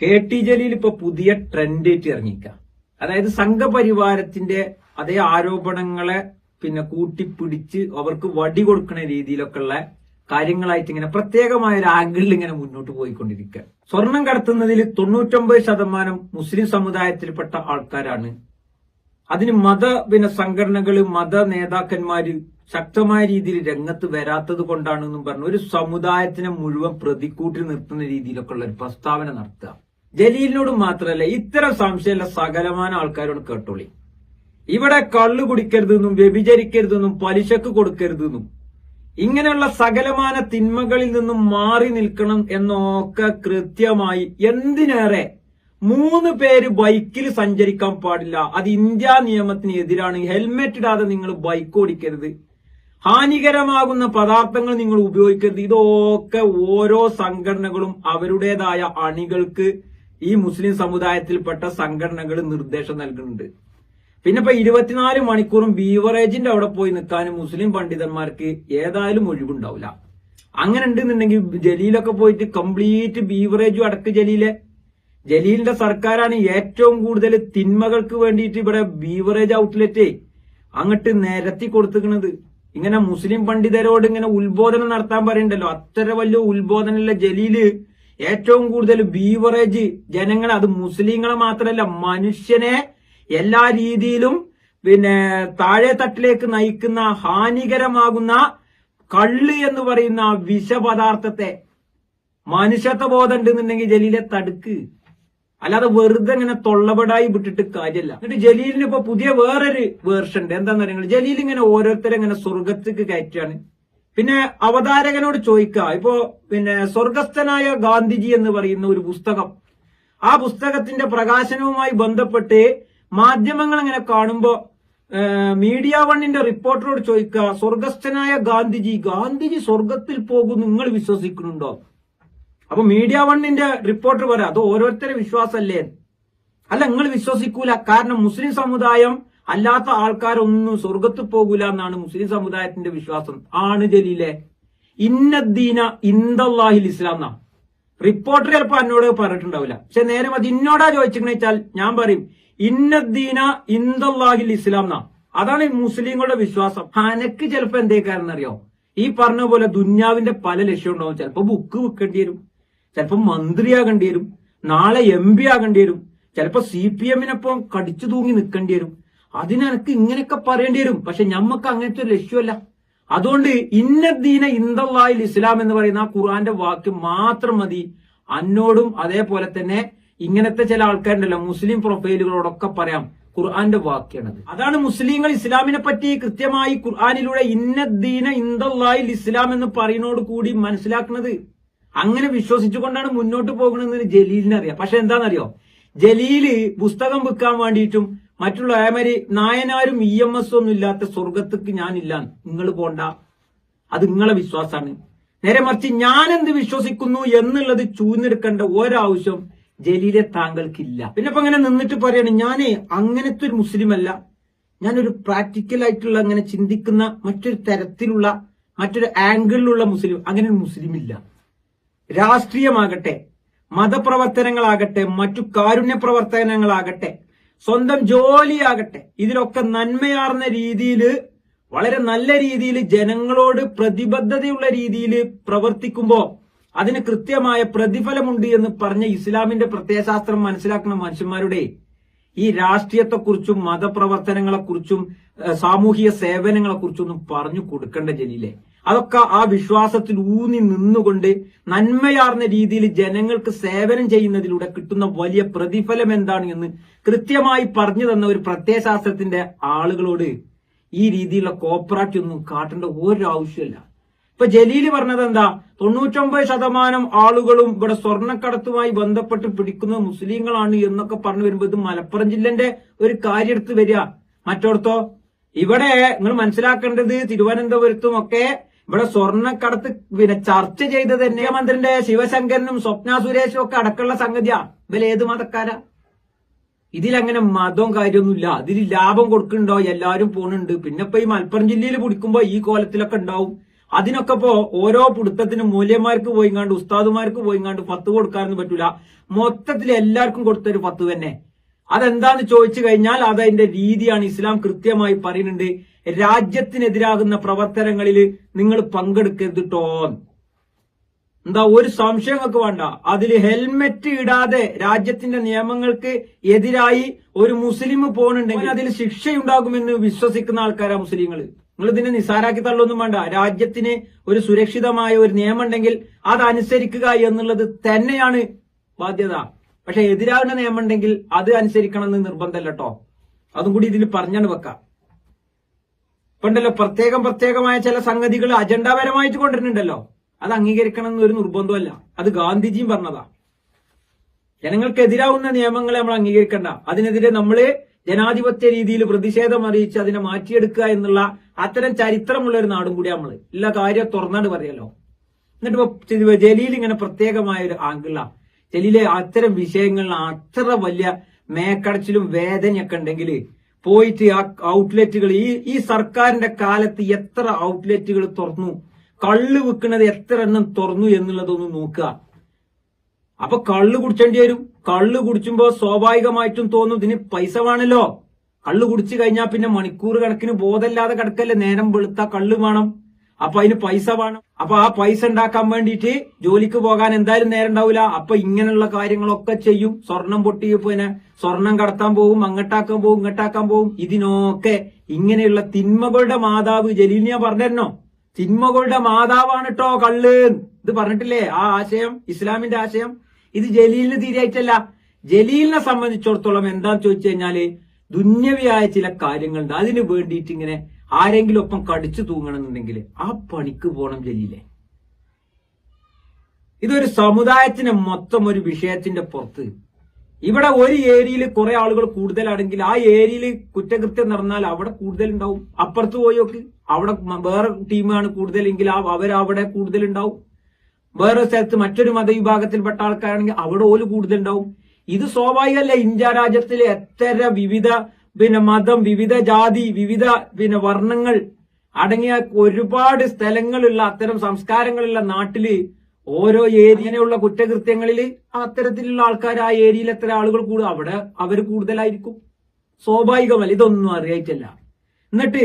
K T Jaleel ഇപ്പൊ പുതിയ trend ആയിട്ട് ഇറങ്ങിക്കാം. അതായത് സംഘപരിവാരത്തിന്റെ അതേ ആരോപണങ്ങളെ പിന്നെ കൂട്ടിപ്പിടിച്ച് അവർക്ക് വടി കൊടുക്കുന്ന രീതിയിലൊക്കെ ഉള്ള കാര്യങ്ങളായിട്ട് ഇങ്ങനെ പ്രത്യേകമായ ഒരു ആംഗിളിൽ ഇങ്ങനെ മുന്നോട്ട് പോയിക്കൊണ്ടിരിക്കുക സ്വർണം കടത്തുന്നതിൽ തൊണ്ണൂറ്റൊമ്പത് ശതമാനം മുസ്ലിം സമുദായത്തിൽപ്പെട്ട ആൾക്കാരാണ്. അതിന് മത പിന്നെ സംഘടനകൾ മത നേതാക്കന്മാര് ശക്തമായ രീതിയിൽ രംഗത്ത് വരാത്തത് കൊണ്ടാണെന്നും പറഞ്ഞു ഒരു സമുദായത്തിനെ മുഴുവൻ പ്രതിക്കൂട്ടി നിർത്തുന്ന രീതിയിലൊക്കെ ഉള്ള ഒരു പ്രസ്താവന നടത്തുക. ജലീലിനോട് മാത്രമല്ല ഇത്തരം സംശയമുള്ള സകലമാന ആൾക്കാരോട് കേട്ടോളി. ഇവിടെ കള്ളു കുടിക്കരുതെന്നും വ്യഭിചരിക്കരുതെന്നും പലിശക്ക് കൊടുക്കരുതെന്നും ഇങ്ങനെയുള്ള സകലമാന തിന്മകളിൽ നിന്നും മാറി നിൽക്കണം എന്നൊക്കെ കൃത്യമായി എന്തിനേറെ മൂന്ന് പേര് ബൈക്കിൽ സഞ്ചരിക്കാൻ പാടില്ല. അത് ഇന്ത്യ നിയമത്തിന് എതിരാണ്. ഹെൽമെറ്റ് ഇടാതെ നിങ്ങൾ ബൈക്ക് ഓടിക്കരുത്. ഹാനികരമാകുന്ന പദാർത്ഥങ്ങൾ നിങ്ങൾ ഉപയോഗിക്കരുത്. ഇതൊക്കെ ഓരോ സംഘടനകളും അവരുടേതായ അണികൾക്ക് ഈ മുസ്ലിം സമുദായത്തിൽപ്പെട്ട സംഘടനകൾ നിർദ്ദേശം നൽകുന്നുണ്ട്. പിന്നെ ഇപ്പൊ ഇരുപത്തിനാല് മണിക്കൂറും ബീവറേജിന്റെ അവിടെ പോയി നിൽക്കാനും മുസ്ലിം പണ്ഡിതന്മാർക്ക് ഏതായാലും ഒഴിവുണ്ടാവില്ല. അങ്ങനെ ഉണ്ടെന്നുണ്ടെങ്കിൽ ജലീലൊക്കെ പോയിട്ട് കംപ്ലീറ്റ് ബീവറേജും അടക്ക് ജലീലെ. ജലീലിന്റെ സർക്കാരാണ് ഏറ്റവും കൂടുതൽ തിന്മകൾക്ക് വേണ്ടിയിട്ട് ഇവിടെ ബീവറേജ് ഔട്ട്ലെറ്റ് അങ്ങോട്ട് നിരത്തി കൊടുത്തുക്കണത് ഇങ്ങനെ മുസ്ലിം പണ്ഡിതരോട് ഇങ്ങനെ ഉത്ബോധനം നടത്താൻ പറയണ്ടല്ലോ. അത്ര വലിയ ഉത്ബോധനമുള്ള ജലീൽ ഏറ്റവും കൂടുതൽ ബീവറേജ് ജനങ്ങളെ അത് മുസ്ലിങ്ങളെ മാത്രമല്ല മനുഷ്യനെ എല്ലാ രീതിയിലും പിന്നെ താഴെ തട്ടിലേക്ക് നയിക്കുന്ന ഹാനികരമാകുന്ന കള്ള് എന്ന് പറയുന്ന വിഷപദാർത്ഥത്തെ മനുഷ്യത്വ ബോധം ഉണ്ടെന്നുണ്ടെങ്കിൽ ജലീലെ തടുക്ക്. അല്ലാതെ വെറുതെ ഇങ്ങനെ തൊള്ളപടായി വിട്ടിട്ട് കാര്യമല്ല എന്നിട്ട് ജലീലിന് ഇപ്പൊ പുതിയ വേറൊരു വേർഷൻ ഉണ്ട്. എന്താണെന്ന് പറയുന്നത് ജലീൽ ഇങ്ങനെ ഓരോരുത്തരെ ഇങ്ങനെ സ്വർഗത്തേക്ക് കയറ്റാണ് പിന്നെ അവതാരകനോട് ചോദിക്കുക ഇപ്പോ പിന്നെ സ്വർഗസ്ഥനായ ഗാന്ധിജി എന്ന് പറയുന്ന ഒരു പുസ്തകം. ആ പുസ്തകത്തിന്റെ പ്രകാശനവുമായി ബന്ധപ്പെട്ട് മാധ്യമങ്ങൾ ഇങ്ങനെ കാണുമ്പോ മീഡിയ വണ്ണിന്റെ റിപ്പോർട്ടറോട് ചോദിക്കുക സ്വർഗസ്ഥനായ ഗാന്ധിജി ഗാന്ധിജി സ്വർഗത്തിൽ പോകും നിങ്ങൾ വിശ്വസിക്കുന്നുണ്ടോ? അപ്പൊ മീഡിയ വണ്ണിന്റെ റിപ്പോർട്ടർ പറയാം അത് ഓരോരുത്തരുടെ വിശ്വാസമല്ലേ? അല്ല നിങ്ങൾ വിശ്വസിക്കൂല. കാരണം മുസ്ലിം സമുദായം അല്ലാത്ത ആൾക്കാരൊന്നും സ്വർഗത്ത് പോകൂല എന്നാണ് മുസ്ലിം സമുദായത്തിന്റെ വിശ്വാസം. ആണ് ജലീലെ. ഇന്നദ്ദീന ഇന്ദല്ലാഹിൽ ഇസ്ലാം എന്നാ റിപ്പോർട്ടർ ചിലപ്പോ എന്നോട് പറഞ്ഞിട്ടുണ്ടാവില്ല. പക്ഷെ നേരെ അത് ഇന്നോടാ ചോദിച്ചിങ്ങനെ വെച്ചാൽ ഞാൻ പറയും ഇന്നദ്ദീന ഇന്ദല്ലാഹിൽ ഇസ്ലാം എന്നാ അതാണ് മുസ്ലിങ്ങളുടെ വിശ്വാസം. അനക്ക് ചിലപ്പോ എന്തേക്കാരെന്നറിയോ? ഈ പറഞ്ഞ പോലെ ദുന്യാവിന്റെ പല ലക്ഷ്യം ഉണ്ടാവും. ചിലപ്പോ ബുക്ക് വിൽക്കേണ്ടി വരും. ചിലപ്പോ മന്ത്രിയാകേണ്ടി വരും. നാളെ എം പി ആകേണ്ടി വരും. ചിലപ്പോ സി പി എമ്മിനൊപ്പം കടിച്ചു തൂങ്ങി നിൽക്കേണ്ടി വരും. അതിനെനക്ക് ഇങ്ങനെയൊക്കെ പറയേണ്ടി വരും. പക്ഷെ ഞമ്മക്ക് അങ്ങനത്തെ ഒരു ലക്ഷ്യമല്ല. അതുകൊണ്ട് ഇന്നദ്ദീന ഇന്ദല്ലാഹിൽ ഇസ്ലാം എന്ന് പറയുന്ന ആ ഖുർആന്റെ വാക്ക് മാത്രം മതി. അന്നോടും അതേപോലെ തന്നെ ഇങ്ങനത്തെ ചില ആൾക്കാരുണ്ടല്ലോ മുസ്ലിം പ്രൊഫൈലുകളോടൊക്കെ പറയാം ഖുർആന്റെ വാക്യാണത്. അതാണ് മുസ്ലിങ്ങൾ ഇസ്ലാമിനെ പറ്റി കൃത്യമായി ഖുർആാനിലൂടെ ഇന്നദ്ദീന ഇന്ദല്ലാഹിൽ ഇസ്ലാം എന്ന് പറയുന്നതോട് കൂടി മനസ്സിലാക്കുന്നത്. അങ്ങനെ വിശ്വസിച്ചുകൊണ്ടാണ് മുന്നോട്ട് പോകുന്നത് ജലീലിനറിയാം. പക്ഷെ എന്താണെന്നറിയോ? ജലീൽ പുസ്തകം വിൽക്കാൻ വേണ്ടിയിട്ടും മറ്റുള്ള ഏമാരി നായനാരും ഇ എം എസ് ഒന്നും ഇല്ലാത്ത സ്വർഗത്തേക്ക് ഞാനില്ല. നിങ്ങൾ പോണ്ട. അത് നിങ്ങളെ വിശ്വാസമാണ്. നേരെ മറിച്ച് ഞാൻ എന്ത് വിശ്വസിക്കുന്നു എന്നുള്ളത് ചൂന്നെടുക്കേണ്ട ഒരാവശ്യം ജലീലെ താങ്കൾക്കില്ല. പിന്നെ ഇപ്പൊ അങ്ങനെ നിന്നിട്ട് പറയാണ് ഞാനേ അങ്ങനത്തെ ഒരു മുസ്ലിം അല്ല ഞാനൊരു പ്രാക്ടിക്കൽ ആയിട്ടുള്ള അങ്ങനെ ചിന്തിക്കുന്ന മറ്റൊരു തരത്തിലുള്ള മറ്റൊരു ആംഗിളിലുള്ള മുസ്ലിം അങ്ങനെ ഒരു മുസ്ലിം ഇല്ല രാഷ്ട്രീയമാകട്ടെ മതപ്രവർത്തനങ്ങളാകട്ടെ മറ്റു കാരുണ്യ പ്രവർത്തനങ്ങളാകട്ടെ സ്വന്തം ജോലിയാകട്ടെ. ഇതിലൊക്കെ നന്മയാർന്ന രീതിയിൽ വളരെ നല്ല രീതിയിൽ ജനങ്ങളോട് പ്രതിബദ്ധതയുള്ള രീതിയിൽ പ്രവർത്തിക്കുമ്പോൾ അതിന് കൃത്യമായ പ്രതിഫലമുണ്ട് എന്ന് പറഞ്ഞ ഇസ്ലാമിന്റെ പ്രത്യയശാസ്ത്രം മനസ്സിലാക്കുന്ന മനുഷ്യന്മാരുടെ ഈ രാഷ്ട്രീയത്തെക്കുറിച്ചും മതപ്രവർത്തനങ്ങളെക്കുറിച്ചും സാമൂഹിക സേവനങ്ങളെക്കുറിച്ചൊന്നും പറഞ്ഞു കൊടുക്കേണ്ട ജലീലെ അതൊക്കെ ആ വിശ്വാസത്തിൽ ഊന്നി നിന്നുകൊണ്ട് നന്മയാർന്ന രീതിയിൽ ജനങ്ങൾക്ക് സേവനം ചെയ്യുന്നതിലൂടെ കിട്ടുന്ന വലിയ പ്രതിഫലം എന്താണ് എന്ന് കൃത്യമായി പറഞ്ഞു തന്ന ഒരു പ്രത്യയശാസ്ത്രത്തിന്റെ ആളുകളോട് ഈ രീതിയിലുള്ള കോപ്പറാറ്റ് ഒന്നും കാട്ടേണ്ട ഒരു ആവശ്യമില്ല ഇപ്പൊ ജലീൽ പറഞ്ഞത് എന്താ? തൊണ്ണൂറ്റൊമ്പത് ശതമാനം ആളുകളും ഇവിടെ സ്വർണക്കടത്തുമായി ബന്ധപ്പെട്ട് പിടിക്കുന്നത് മുസ്ലിങ്ങളാണ് എന്നൊക്കെ പറഞ്ഞു വരുമ്പോൾ ഇത് മലപ്പുറം ജില്ലന്റെ ഒരു കാര്യം എടുത്ത് വരിക. മറ്റോടത്തോ? ഇവിടെ നിങ്ങൾ മനസ്സിലാക്കേണ്ടത് തിരുവനന്തപുരത്തും ഒക്കെ ഇവിടെ സ്വർണക്കടത്ത് പിന്നെ ചർച്ച ചെയ്തത് തന്നെ മന്ത്രിന്റെ ശിവശങ്കരനും സ്വപ്ന സുരേഷും ഒക്കെ അടക്കമുള്ള സംഗതിയാ. ഇവൽ ഏത് മതക്കാരാ? ഇതിലങ്ങനെ മതവും കാര്യമൊന്നുമില്ല. ഇതിൽ ലാഭം കൊടുക്കുന്നുണ്ടോ? എല്ലാവരും പോണുണ്ട്. പിന്നെ ഇപ്പൊ ഈ മലപ്പുറം ജില്ലയിൽ പിടിക്കുമ്പോ ഈ കോലത്തിലൊക്കെ ഉണ്ടാവും. അതിനൊക്കെ ഇപ്പോ ഓരോ പിടുത്തത്തിനും മൂല്യന്മാർക്ക് പോയിങ്ങാണ്ട് ഉസ്താദുമാർക്ക് പോയിങ്ങാണ്ട് പത്ത് കൊടുക്കാനൊന്നും പറ്റൂല. മൊത്തത്തിൽ എല്ലാവർക്കും കൊടുത്തൊരു പത്ത് തന്നെ. അതെന്താന്ന് ചോദിച്ചു കഴിഞ്ഞാൽ അതതിന്റെ രീതിയാണ് ഇസ്ലാം കൃത്യമായി പറയുന്നുണ്ട്. രാജ്യത്തിനെതിരാകുന്ന പ്രവർത്തനങ്ങളിൽ നിങ്ങൾ പങ്കെടുക്കരുത് എന്താ ഒരു സംശയങ്ങൾക്ക് വേണ്ട. അതിൽ ഹെൽമെറ്റ് ഇടാതെ രാജ്യത്തിന്റെ നിയമങ്ങൾക്ക് എതിരായി ഒരു മുസ്ലിം പോണുണ്ടെങ്കിൽ അതിൽ ശിക്ഷയുണ്ടാകുമെന്ന് വിശ്വസിക്കുന്ന ആൾക്കാരാ മുസ്ലിങ്ങൾ. നിങ്ങൾ ഇതിനെ നിസാരാക്കി തള്ളൊന്നും വേണ്ട. രാജ്യത്തിന് ഒരു സുരക്ഷിതമായ ഒരു നിയമം ഉണ്ടെങ്കിൽ അത് എന്നുള്ളത് തന്നെയാണ് ബാധ്യത. പക്ഷെ എതിരാകുന്ന നിയമം ഉണ്ടെങ്കിൽ അത് അനുസരിക്കണം എന്ന് നിർബന്ധമല്ല കേട്ടോ അതും കൂടി ഇതിൽ പറഞ്ഞാണ് വെക്കാം. ഇപ്പണ്ടല്ലോ പ്രത്യേകം പ്രത്യേകമായ ചില സംഗതികൾ അജണ്ടാപരമായിട്ട് കൊണ്ടുവരുന്നുണ്ടല്ലോ. അത് അംഗീകരിക്കണം എന്നൊരു നിർബന്ധമല്ല. അത് ഗാന്ധിജിയും പറഞ്ഞതാ. ജനങ്ങൾക്കെതിരാവുന്ന നിയമങ്ങളെ നമ്മൾ അംഗീകരിക്കണ്ട. അതിനെതിരെ നമ്മൾ ജനാധിപത്യ രീതിയിൽ പ്രതിഷേധം അറിയിച്ച് അതിനെ മാറ്റിയെടുക്കുക എന്നുള്ള അത്തരം ചരിത്രമുള്ള ഒരു നാടും കൂടി നമ്മൾ. എല്ലാ കാര്യം തുറന്നാണ്ട് പറയല്ലോ എന്നിട്ട് ജലീൽ ഇങ്ങനെ പ്രത്യേകമായ ഒരു ആംഗിള. ജലീലെ അത്തരം വിഷയങ്ങളിൽ അത്ര വലിയ മേക്കടച്ചിലും വേദനയൊക്കെ ഉണ്ടെങ്കിൽ പോയിട്ട് ആ ഔട്ട്ലെറ്റുകൾ ഈ ഈ സർക്കാരിന്റെ കാലത്ത് എത്ര ഔട്ട്ലെറ്റുകൾ തുറന്നു? കള്ള് വിൽക്കുന്നത് എത്ര എണ്ണം തുറന്നു എന്നുള്ളതൊന്ന് നോക്കുക. അപ്പൊ കള്ള് കുടിച്ചേണ്ടി വരും. കള്ള് കുടിച്ചുമ്പോ സ്വാഭാവികമായിട്ടും തോന്നും ഇതിന് പൈസ വേണല്ലോ. കള്ള് കുടിച്ചു കഴിഞ്ഞാൽ പിന്നെ മണിക്കൂർ കണക്കിന് ബോധമില്ലാതെ കിടക്കല്ലേ നേരം വെളുത്ത കള്ള് വേണം. അപ്പൊ അതിന് പൈസ വേണം. അപ്പൊ ആ പൈസ ഉണ്ടാക്കാൻ വേണ്ടിയിട്ട് ജോലിക്ക് പോകാൻ എന്തായാലും നേരം ഉണ്ടാവില്ല അപ്പൊ ഇങ്ങനെയുള്ള കാര്യങ്ങളൊക്കെ ചെയ്യും. സ്വർണം പൊട്ടി പിന്നെ സ്വർണം കടത്താൻ പോകും അങ്ങട്ടാക്കാൻ പോകും ഇങ്ങട്ടാക്കാൻ പോകും ഇതിനൊക്കെ ഇങ്ങനെയുള്ള തിന്മകളുടെ മാതാവ് ജലീലിനെ പറഞ്ഞിരുന്നോ? തിന്മകളുടെ മാതാവാണ് കേട്ടോ കള്ള്. ഇത് പറഞ്ഞിട്ടില്ലേ? ആ ആശയം ഇസ്ലാമിന്റെ ആശയം. ഇത് ജലീലിന് തീരെയായിട്ടല്ല. ജലീലിനെ സംബന്ധിച്ചിടത്തോളം എന്താന്ന് ചോദിച്ചു കഴിഞ്ഞാൽ ദുന്യവിയായ ചില കാര്യങ്ങളുണ്ട്. അതിന് വേണ്ടിയിട്ട് ഇങ്ങനെ ആരെങ്കിലും ഒപ്പം കടിച്ചു തൂങ്ങണമെന്നുണ്ടെങ്കിൽ ആ പണിക്ക് പോണം ജലീലെ. ഇതൊരു സമുദായത്തിന് മൊത്തം ഒരു വിഷയത്തിന്റെ പുറത്ത്. ഇവിടെ ഒരു ഏരിയയിൽ കുറെ ആളുകൾ കൂടുതലാണെങ്കിൽ ആ ഏരിയയിൽ കുറ്റകൃത്യം നടന്നാൽ അവിടെ കൂടുതലുണ്ടാവും. അപ്പുറത്ത് പോയോക്ക് അവിടെ വേറെ ടീമാണ് കൂടുതലെങ്കിൽ അവരവിടെ കൂടുതലുണ്ടാവും. വേറെ സ്ഥലത്ത് മറ്റൊരു മതവിഭാഗത്തിൽപ്പെട്ട ആൾക്കാരാണെങ്കിൽ അവിടെ ഓൽ കൂടുതലുണ്ടാവും. ഇത് സ്വാഭാവികമല്ല. ഇന്ത്യ രാജ്യത്തിലെ എത്ര വിവിധ പിന്നെ മതം വിവിധ ജാതി വിവിധ പിന്നെ വർണങ്ങൾ അടങ്ങിയ ഒരുപാട് സ്ഥലങ്ങളുള്ള അത്തരം സംസ്കാരങ്ങളുള്ള നാട്ടിൽ ഓരോ ഏരിയയിലുള്ള കുറ്റകൃത്യങ്ങളിൽ അത്തരത്തിലുള്ള ആൾക്കാർ ആ ഏരിയയിൽ എത്ര ആളുകൾ കൂടും അവിടെ അവർ കൂടുതലായിരിക്കും. സ്വാഭാവികമല്ല ഇതൊന്നും അറിയായിട്ടല്ല. എന്നിട്ട്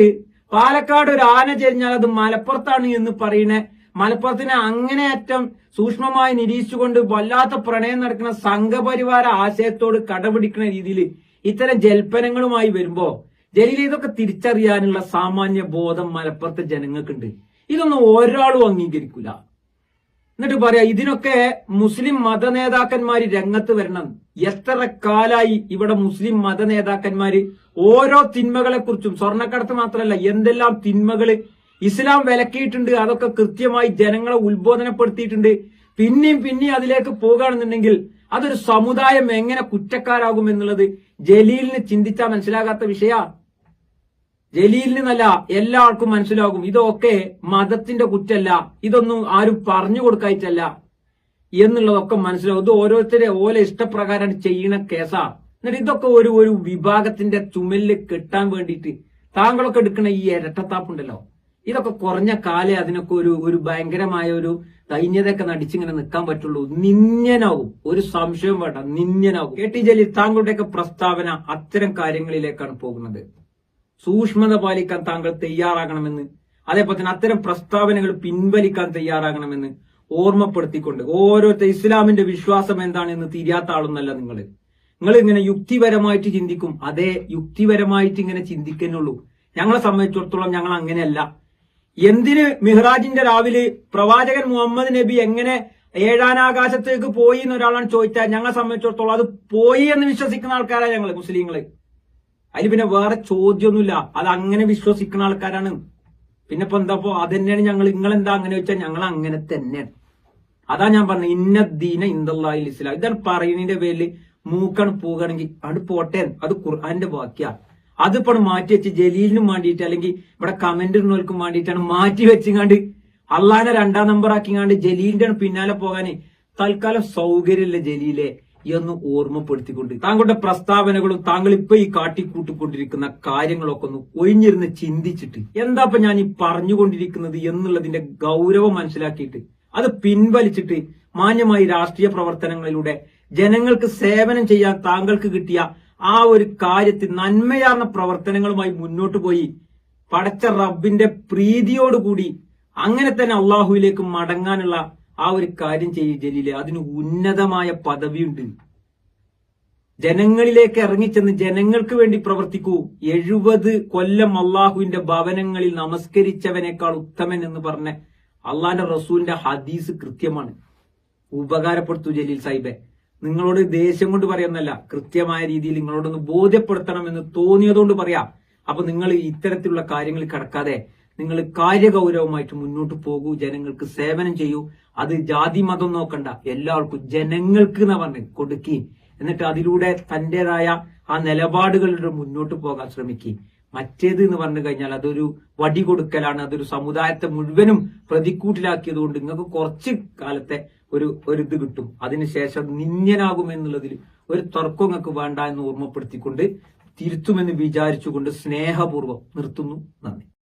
പാലക്കാട് ഒരു ആന ചെരിഞ്ഞാൽ അത് മലപ്പുറത്താണ് എന്ന് പറയുന്ന മലപ്പുറത്തിനെ അങ്ങനെ അറ്റം സൂക്ഷ്മമായി നിരീക്ഷിച്ചുകൊണ്ട് വല്ലാത്ത പ്രണയം നടക്കുന്ന സംഘപരിവാര ആശയത്തോട് കടപിടിക്കുന്ന രീതിയിൽ ഇത്തരം ജൽപ്പനങ്ങളുമായി വരുമ്പോ ജലീൽ ഇതൊക്കെ തിരിച്ചറിയാനുള്ള സാമാന്യ ബോധം മലപ്പുറത്തെ ജനങ്ങൾക്കുണ്ട്. ഇതൊന്നും ഒരാളും അംഗീകരിക്കില്ല എന്നിട്ട് പറയാ ഇതിനൊക്കെ മുസ്ലിം മത നേതാക്കന്മാര് രംഗത്ത് വരണം. എത്ര കാലായി ഇവിടെ മുസ്ലിം മത നേതാക്കന്മാര് ഓരോ തിന്മകളെ കുറിച്ചും സ്വർണക്കടത്ത് മാത്രമല്ല എന്തെല്ലാം തിന്മകൾ ഇസ്ലാം വിലക്കിയിട്ടുണ്ട് അതൊക്കെ കൃത്യമായി ജനങ്ങളെ ഉത്ബോധനപ്പെടുത്തിയിട്ടുണ്ട്. പിന്നെയും പിന്നെയും അതിലേക്ക് പോകുകയാണെന്നുണ്ടെങ്കിൽ അതൊരു സമുദായം എങ്ങനെ കുറ്റക്കാരാകും എന്നുള്ളത് ജലീലിന് ചിന്തിച്ചാൽ മനസ്സിലാകാത്ത വിഷയ. ജലീലിനല്ല നല്ല എല്ലാവർക്കും മനസ്സിലാകും. ഇതൊക്കെ മതത്തിന്റെ കുറ്റല്ല. ഇതൊന്നും ആരും പറഞ്ഞു കൊടുക്കായിട്ടല്ല എന്നുള്ളതൊക്കെ മനസ്സിലാവും ഇത് ഓരോരുത്തരെ ഓലെ ഇഷ്ടപ്രകാരം ചെയ്യുന്ന കേസാ. എന്നിട്ട് ഇതൊക്കെ ഒരു ഒരു വിഭാഗത്തിന്റെ ചുമലിൽ കെട്ടാൻ വേണ്ടിയിട്ട് താങ്കളൊക്കെ എടുക്കുന്ന ഈ ഇരട്ടത്താപ്പുണ്ടല്ലോ. ഇതൊക്കെ കുറഞ്ഞ കാലേ അതിനൊക്കെ ഒരു ഒരു ഭയങ്കരമായ ഒരു ദൈന്യതയൊക്കെ നടിച്ചിങ്ങനെ നിൽക്കാൻ പറ്റുള്ളൂ. നിന്യനാവും ഒരു സംശയം വേണ്ട. നിന്യനാവും കെ ടി ജലീൽ താങ്കളുടെയൊക്കെ പ്രസ്താവന അത്തരം കാര്യങ്ങളിലേക്കാണ് പോകുന്നത്. സൂക്ഷ്മത പാലിക്കാൻ താങ്കൾ തയ്യാറാകണമെന്ന് അതേപോലെ തന്നെ അത്തരം പ്രസ്താവനകൾ പിൻവലിക്കാൻ തയ്യാറാകണമെന്ന് ഓർമ്മപ്പെടുത്തിക്കൊണ്ട് ഓരോരുത്തർ ഇസ്ലാമിന്റെ വിശ്വാസം എന്താണെന്ന് തിരിയാത്ത ആളൊന്നല്ല നിങ്ങൾ നിങ്ങൾ ഇങ്ങനെ യുക്തിപരമായിട്ട് ചിന്തിക്കും. അതേ യുക്തിപരമായിട്ട് ഇങ്ങനെ ചിന്തിക്കുന്നുള്ളൂ. ഞങ്ങളെ സംബന്ധിച്ചിടത്തോളം ഞങ്ങൾ അങ്ങനെയല്ല. എന്തിന് മിഹ്റാജിന്റെ രാവിലെ പ്രവാചകൻ മുഹമ്മദ് നബി എങ്ങനെ ഏഴാനാകാശത്തേക്ക് പോയി എന്ന് ഒരാളാണ് ചോദിച്ചാൽ ഞങ്ങളെ സംബന്ധിച്ചിടത്തോളം അത് പോയി എന്ന് വിശ്വസിക്കുന്ന ആൾക്കാരാണ് ഞങ്ങൾ മുസ്ലിങ്ങൾ. അതിൽ പിന്നെ വേറെ ചോദ്യമൊന്നുമില്ല. അത് അങ്ങനെ വിശ്വസിക്കുന്ന ആൾക്കാരാണ്. പിന്നെ ഇപ്പൊ എന്താ അത് തന്നെയാണ് ഞങ്ങൾ നിങ്ങൾ എന്താ അങ്ങനെ വെച്ചാൽ ഞങ്ങൾ അങ്ങനെ തന്നെയാണ്. അതാ ഞാൻ പറഞ്ഞത്. ഇന്ന ദീന ഇന്ദല്ലാഹിൽ ഇസ്ലാം. ഇതാണ് പറയുന്നതിന്റെ പേരിൽ മൂക്കണ് പോവുകയാണെങ്കിൽ അത് പോട്ടെ അത് ഖുർആന്റെ വാക്യ. അതിപ്പോ മാറ്റി വെച്ച് ജലീലിനും വേണ്ടിയിട്ട് അല്ലെങ്കിൽ ഇവിടെ കമന്റ് ഇടുന്നവർക്കും വേണ്ടിയിട്ടാണ് മാറ്റി വെച്ചിങ്ങാണ്ട് അള്ളാഹിനെ രണ്ടാം നമ്പർ ആക്കിങ്ങാണ്ട് ജലീലിന്റെ പിന്നാലെ പോകാന് തൽക്കാലം സൗകര്യമില്ല ജലീലെ. എന്ന് ഓർമ്മപ്പെടുത്തിക്കൊണ്ട് താങ്കളുടെ പ്രസ്താവനകളും താങ്കൾ ഇപ്പൊ ഈ കാട്ടിക്കൂട്ടിക്കൊണ്ടിരിക്കുന്ന കാര്യങ്ങളൊക്കെ ഒന്ന് ഒഴിഞ്ഞിരുന്ന് ചിന്തിച്ചിട്ട് എന്താ ഇപ്പൊ ഞാൻ ഈ പറഞ്ഞുകൊണ്ടിരിക്കുന്നത് എന്നുള്ളതിന്റെ ഗൗരവം മനസ്സിലാക്കിയിട്ട് അത് പിൻവലിച്ചിട്ട് മാന്യമായി രാഷ്ട്രീയ പ്രവർത്തനങ്ങളിലൂടെ ജനങ്ങൾക്ക് സേവനം ചെയ്യാൻ താങ്കൾക്ക് കിട്ടിയ ആ ഒരു കാര്യത്തിൽ നന്മയാർന്ന പ്രവർത്തനങ്ങളുമായി മുന്നോട്ട് പോയി. പടച്ച റബ്ബിന്റെ പ്രീതിയോടുകൂടി അങ്ങനെ തന്നെ അള്ളാഹുവിലേക്ക് മടങ്ങാനുള്ള ആ ഒരു കാര്യം ചെയ്യും ജലീലെ. അതിന് ഉന്നതമായ പദവിയുണ്ട്. ജനങ്ങളിലേക്ക് ഇറങ്ങിച്ചെന്ന് ജനങ്ങൾക്ക് വേണ്ടി പ്രവർത്തിക്കൂ. എഴുപത് കൊല്ലം അള്ളാഹുവിന്റെ ഭവനങ്ങളിൽ നമസ്കരിച്ചവനേക്കാൾ ഉത്തമൻ എന്ന് പറഞ്ഞ അള്ളാന്റെ റസൂലിന്റെ ഹദീസ് കൃത്യമാണ്. ഉപകാരപ്പെടുത്തു ജലീൽ സാഹിബെ. നിങ്ങളോട് ദേഷ്യം കൊണ്ട് പറയുന്നല്ല കൃത്യമായ രീതിയിൽ നിങ്ങളോടൊന്ന് ബോധ്യപ്പെടുത്തണമെന്ന് തോന്നിയതുകൊണ്ട് പറയാം. അപ്പൊ നിങ്ങൾ ഇത്തരത്തിലുള്ള കാര്യങ്ങൾ കടക്കാതെ നിങ്ങൾ കാര്യഗൗരവമായിട്ട് മുന്നോട്ട് പോകൂ ജനങ്ങൾക്ക് സേവനം ചെയ്യൂ. അത് ജാതി മതം നോക്കണ്ട. എല്ലാവർക്കും ജനങ്ങൾക്ക് എന്ന് പറഞ്ഞ് കൊടുക്കി. എന്നിട്ട് അതിലൂടെ തന്റേതായ ആ നിലപാടുകളിലൂടെ മുന്നോട്ട് പോകാൻ ശ്രമിക്കുക മറ്റേത് എന്ന് പറഞ്ഞു കഴിഞ്ഞാൽ അതൊരു വടി കൊടുക്കലാണ്. അതൊരു സമുദായത്തെ മുഴുവനും പ്രതിക്കൂട്ടിലാക്കിയത് കൊണ്ട് നിങ്ങൾക്ക് കുറച്ച് കാലത്തെ ഒരു ഒരു ഇത് കിട്ടും. അതിനുശേഷം നിന്യനാകും എന്നുള്ളതിൽ ഒരു തർക്കം നിങ്ങൾക്ക് വേണ്ട എന്ന് ഓർമ്മപ്പെടുത്തിക്കൊണ്ട് തിരുത്തുമെന്ന് വിചാരിച്ചുകൊണ്ട് സ്നേഹപൂർവം നിർത്തുന്നു. നന്ദി.